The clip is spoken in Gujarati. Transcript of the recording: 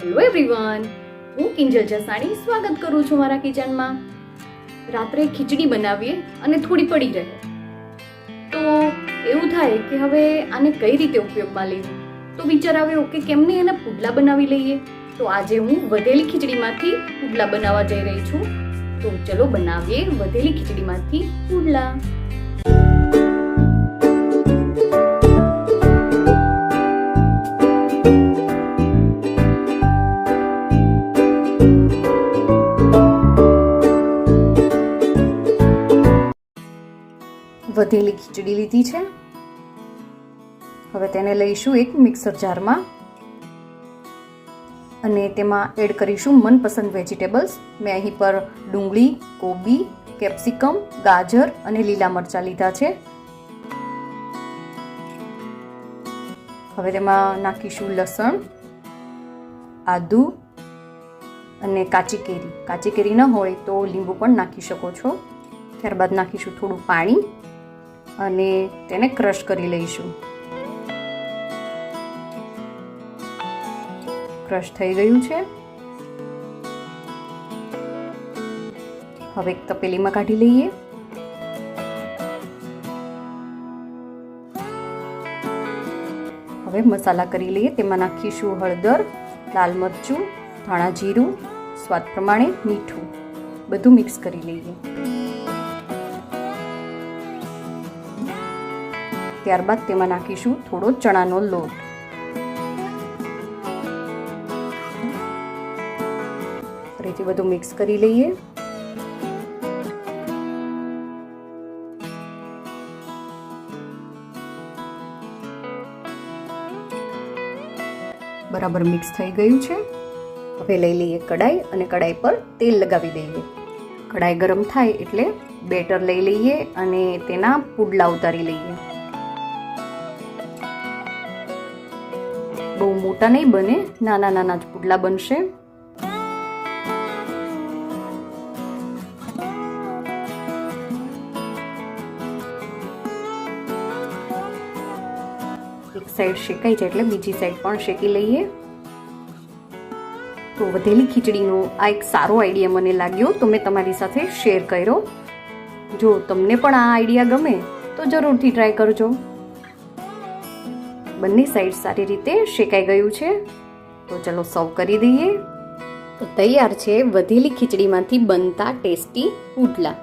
હેલો એવરીવન હું કિંજલ જસાણી સ્વાગત કરું છું મારા કિચનમાં. રાત્રે ખીચડી બનાવીએ અને થોડી પડી રહે. તો એવું થાય કે હવે આને કઈ રીતે ઉપયોગમાં લેવું? તો વિચાર આવ્યો કે કેમને એના પુડલા બનાવી લઈએ? તો આજે હું વધેલી ખીચડીમાંથી પુડલા બનાવવા જઈ રહી છું. તો ચલો બનાવીએ વધેલી ખીચડીમાંથી પુડલા. વધેલી ખીચડી લીધી છે. હવે તેને લઈશું એક મિક્સર જારમાં. અને તેમાં એડ કરીશું મનપસંદ વેજીટેબલ્સ. મેં અહીં પર ડુંગળી, કોબી, કેપ્સિકમ, ગાજર અને લીલા મરચાં લીધા છે. હવે તેમાં નાખીશું લસણ, આદુ અને કાચી કેરી. કાચી કેરી ન હોય તો લીંબુ પણ નાખી શકો છો. ત્યારબાદ નાખીશું થોડું પાણી. અને તેને ક્રશ કરી લઈશું. ક્રશ થઈ ગયું છે. હવે એક તપેલીમાં કાઢી લઈએ. હવે મસાલા કરી લઈએ. તેમાં નાખીશું હળદર, લાલ મરચું, ધાણા જીરું, સ્વાદ પ્રમાણે મીઠું. બધું મિક્સ કરી લઈએ. ત્યારબાદ તેમાં નાખીશું થોડો ચણાનો લોટ. ફરીથી બધું મિક્સ કરી લઈએ. બરાબર મિક્સ થઈ ગયું છે. હવે લઈ લઈએ કડાઈ અને કડાઈ પર તેલ લગાવી દઈએ. કડાઈ ગરમ થાય એટલે બેટર લઈ લઈએ અને તેના પુડલા ઉતારી લઈએ. બહુ મોટા નહીં બને, નાના નાના જ પુડલા બનશે. એક સાઈડ શેકાઈ જાય એટલે બીજી સાઈડ પણ શેકી લઈએ. તો વધેલી ખીચડીનો આ એક સારો આઈડિયા મને લાગ્યો, તો મેં તમારી સાથે શેર કર્યો. જો તમને પણ આ આઈડિયા ગમે, તો જરૂરથી ટ્રાય કરજો. બંને સાઈડ સારી રીતે શેકાઈ ગયું છે. તો ચલો સર્વ કરી દઈએ. તો તૈયાર છે, વધેલી ખીચડીમાંથી બનતા ટેસ્ટી પુડલા.